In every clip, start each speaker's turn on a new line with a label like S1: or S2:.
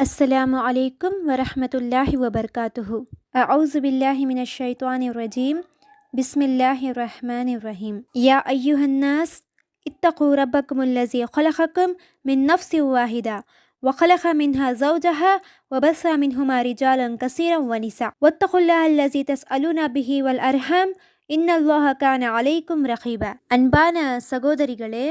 S1: السلام عليكم ورحمة الله وبركاته أعوذ بالله من الشيطان الرجيم بسم الله الرحمن الرحيم يا أيها الناس اتقوا ربكم الذي خلقكم من نفس واحدة وخلق منها زوجها وبث منهما رجالا كثيرا ونساء واتقوا الله الذي تسألون به والأرحام إن الله كان عليكم رقيبا அன்பான சகோதரிகளே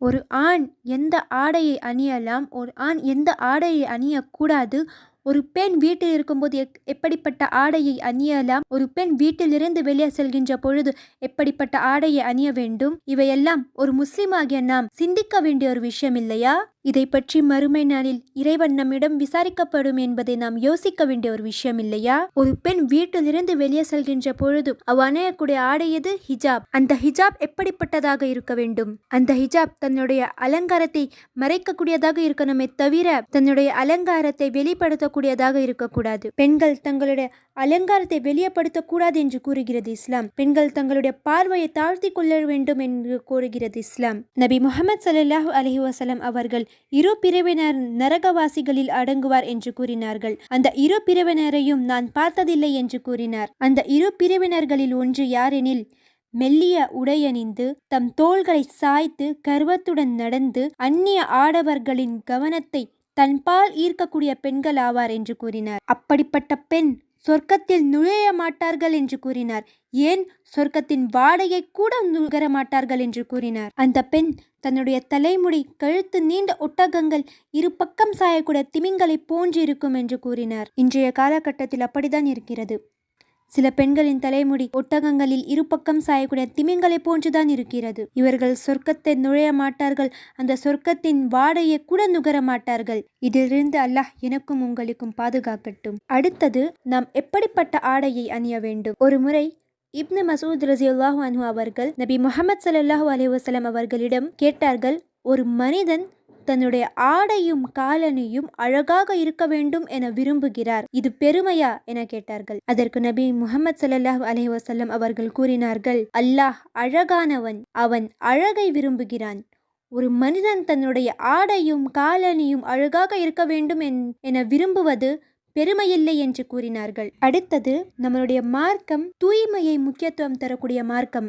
S1: ஒரு ஆண் எந்த ஆடையை அணியலாம்? ஒரு ஆண் எந்த ஆடையை அணியக்கூடாது? ஒரு பெண் வீட்டில் இருக்கும்போது எக் எப்படிப்பட்ட ஆடையை அணியலாம்? ஒரு பெண் வீட்டிலிருந்து வெளியே செல்கின்ற பொழுது எப்படிப்பட்ட ஆடையை அணிய வேண்டும்? இவையெல்லாம் ஒரு முஸ்லீமாகிய நாம் சிந்திக்க வேண்டிய ஒரு விஷயம் இல்லையா? இதை பற்றி மறுமை நாளில் இறைவன் நம்மிடம் விசாரிக்கப்படும் என்பதை நாம் யோசிக்க வேண்டிய ஒரு விஷயம் இல்லையா? ஒரு பெண் வீட்டிலிருந்து வெளியே செல்கின்ற பொழுது அவ அணையக்கூடிய ஆடை எது? ஹிஜாப். அந்த ஹிஜாப் எப்படிப்பட்டதாக இருக்க வேண்டும்? அந்த ஹிஜாப் தன்னுடைய அலங்காரத்தை மறைக்கக்கூடியதாக இருக்கணுமே தவிர தன்னுடைய அலங்காரத்தை வெளிப்படுத்தக்கூடியதாக இருக்கக்கூடாது. பெண்கள் தங்களுடைய அலங்காரத்தை வெளியப்படுத்தக்கூடாது என்று கூறுகிறது இஸ்லாம். பெண்கள் தங்களுடைய பார்வையை தாழ்த்தி கொள்ள வேண்டும் என்று கூறுகிறது இஸ்லாம். நபி முகமது சல்லாஹூ அலஹி வசலம் அவர்கள் இரு பிரிவினர் நரகவாசிகளில் அடங்குவார் என்று கூறினார்கள். அந்த இரு பிரிவினரையும் நான் பார்த்ததில்லை என்று கூறினார். அந்த இரு பிரிவினர்களில் ஒன்று யாரெனில் மெல்லிய உடையணிந்து தம் தோள்களை சாய்த்து கர்வத்துடன் நடந்து அந்நிய ஆடவர்களின் கவனத்தை தன்பால் ஈர்க்கக்கூடிய பெண்கள் ஆவார் என்று கூறினார். அப்படிப்பட்ட பெண் சொர்க்கத்தில் நுழைய மாட்டார்கள் என்று கூறினார். ஏன்? சொர்க்கத்தின் வாடகை கூட நுகர மாட்டார்கள் என்று கூறினார். அந்த பெண் தன்னுடைய தலைமுடி கழுத்து நீண்ட ஒட்டகங்கள் இரு பக்கம் சாயக்கூடிய திமிங்கலை போன்று இருக்கும் என்று கூறினார். இன்றைய காலகட்டத்தில் அப்படித்தான் இருக்கிறது. சில பெண்களின் தலைமுடி ஒட்டகங்களில் இரு பக்கம் சாயக்கூடிய திமிங்கலை போன்றுதான் இருக்கிறது. இவர்கள் சொர்க்கத்தை நுழைய மாட்டார்கள். அந்த சொர்க்கத்தின் வாடையை கூட நுகர மாட்டார்கள். இதிலிருந்து அல்லாஹ் எனக்கும் உங்களுக்கும் பாதுகாக்கட்டும். அடுத்தது நாம் எப்படிப்பட்ட ஆடையை அணிய வேண்டும்? ஒரு முறை இப்னு மசூத் ரசியுல்லாஹு அனு அவர்கள் நபி முகமது சல்லாஹூ அலி வசலம் அவர்களிடம் கேட்டார்கள் ஒரு மனிதன் தன்னுடைய ஆடையும் காலனியும் அழகாக இருக்க வேண்டும் என விரும்புகிறார். இது பெருமையா? என கேட்டார்கள். அதற்கு நபி முகமது சல்லாஹ் அலி வசல்லம் அவர்கள் கூறினார்கள் அல்லாஹ் அழகானவன் அவன் அழகை விரும்புகிறான். ஒரு மனிதன் தன்னுடைய ஆடையும் காலனியும் அழகாக இருக்க வேண்டும் என விரும்புவது பெருமையில்லை என்று கூறினார்கள். அடுத்தது நம்மளுடைய மார்க்கம் தூய்மையை முக்கியத்துவம் தரக்கூடிய மார்க்கம்.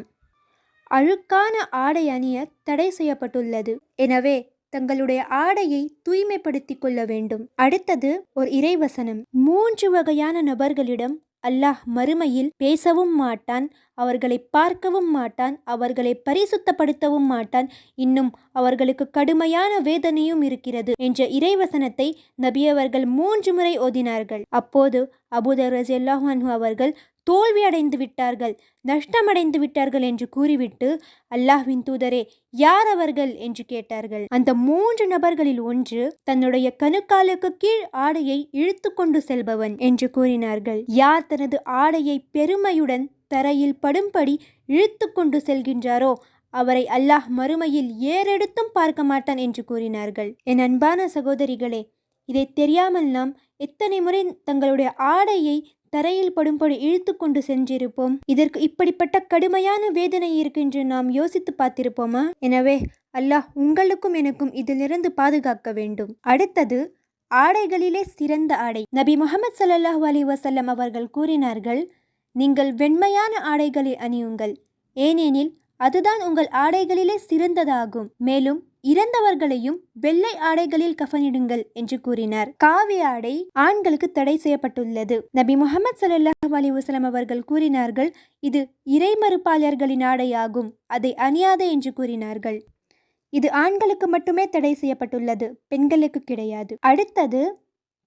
S1: அழுக்கான ஆடை அணிய தடை செய்யப்பட்டுள்ளது. எனவே தங்களுடைய ஆடையை தூய்மைப்படுத்தி கொள்ள வேண்டும். அடுத்தது ஒரு இறைவசனம். மூன்று வகையான நபர்களிடம் அல்லாஹ் மறுமையில் பேசவும் மாட்டான் அவர்களை பார்க்கவும் மாட்டான் அவர்களை பரிசுத்தப்படுத்தவும் மாட்டான். இன்னும் அவர்களுக்கு கடுமையான வேதனையும் இருக்கிறது என்ற இறைவசனத்தை நபியவர்கள் மூன்று முறை ஓதினார்கள். அப்போது அபுதர் ரஜல்லாஹு அவர்கள் தோல்வி அடைந்து விட்டார்கள் நஷ்டமடைந்து விட்டார்கள் என்று கூறிவிட்டு அல்லாஹ்வின் தூதரே யார் அவர்கள்? என்று கேட்டார்கள். அந்த மூன்று நபர்களில் ஒன்று தன்னுடைய கணுக்காலுக்கு கீழ் ஆடையை இழுத்து கொண்டு செல்பவன் என்று கூறினார்கள். யார் தனது ஆடையை பெருமையுடன் தரையில் படும்படி இழுத்து கொண்டு செல்கின்றாரோ அவரை அல்லாஹ் மறுமையில் ஏறெடுத்தும் பார்க்க மாட்டான் என்று கூறினார்கள். என் அன்பான சகோதரிகளே இதை தெரியாமல் நாம் எத்தனை முறை தங்களுடைய ஆடையை தரையில் படும்படி இழுத்து கொண்டு சென்றிருப்போம். இதற்கு இப்படிப்பட்ட கடுமையான வேதனை இருக்கின்ற நாம் யோசித்து பார்த்திருப்போமா? எனவே அல்லாஹ் உங்களுக்கும் எனக்கும் இதிலிருந்து பாதுகாக்க வேண்டும். அடுத்தது ஆடைகளிலே சிறந்த ஆடை. நபி முகமது சல்லாஹூ அலி வசல்லம் அவர்கள் கூறினார்கள் நீங்கள் வெண்மையான ஆடைகளை அணியுங்கள். ஏனெனில் அதுதான் உங்கள் ஆடைகளிலே சிறந்ததாகும். மேலும் இறந்தவர்களையும் வெள்ளை ஆடைகளில் கஃனிடுங்கள் என்று கூறினார். காவி ஆடை ஆண்களுக்கு தடை செய்யப்பட்டுள்ளது. நபி முகமது சல்லாஹ் அலி வசலம் அவர்கள் கூறினார்கள் இது இறைமறுப்பாளர்களின் ஆடையாகும் அதை அணியாத என்று கூறினார்கள். இது ஆண்களுக்கு மட்டுமே தடை செய்யப்பட்டுள்ளது பெண்களுக்கு கிடையாது. அடுத்தது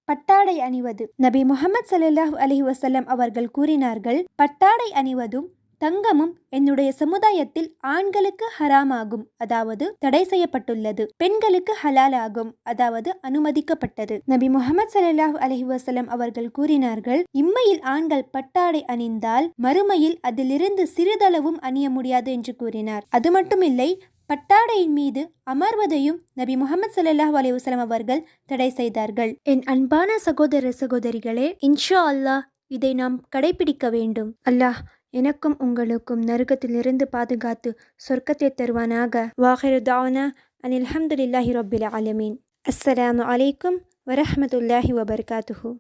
S1: பட்டாடை அணிவது. நபி முகமது சல்லாஹ் அலி வசல்லம் அவர்கள் கூறினார்கள் பட்டாடை அணிவதும் தங்கமும் என்னுடைய சமுதாயத்தில் ஆண்களுக்கு ஹராமாகும் அதாவது தடை செய்யப்பட்டுள்ளது. பெண்களுக்கு ஹலால் ஆகும் அதாவது அனுமதிக்கப்பட்டது. நபி முகமது சல்லாஹ் அலஹி வசலம் அவர்கள் கூறினார்கள் இம்மையில் ஆண்கள் பட்டாடை அணிந்தால் மறுமையில் அதிலிருந்து சிறிதளவும் அணிய முடியாது என்று கூறினார். அது மட்டுமில்லை பட்டாடையின் மீது அமர்வதையும் நபி முகமது சல்லாஹ் அலிவசலம் அவர்கள் தடை செய்தார்கள். என் அன்பான சகோதர சகோதரிகளே இன்ஷா அல்லாஹ் இதை நாம் கடைபிடிக்க வேண்டும். அல்லாஹ் எனக்கும் உங்களுக்கும் நரகத்திலிருந்து பாதுகாத்து சொர்க்கத்தை தருவானாக வாஹிரு தாவனா அனில் அஹமதுல்லாஹி ரபில் ஆலமீன் அஸ்ஸலாமு அலைக்கும் வரஹமத்துல்லாஹி வபர்காத்துஹூ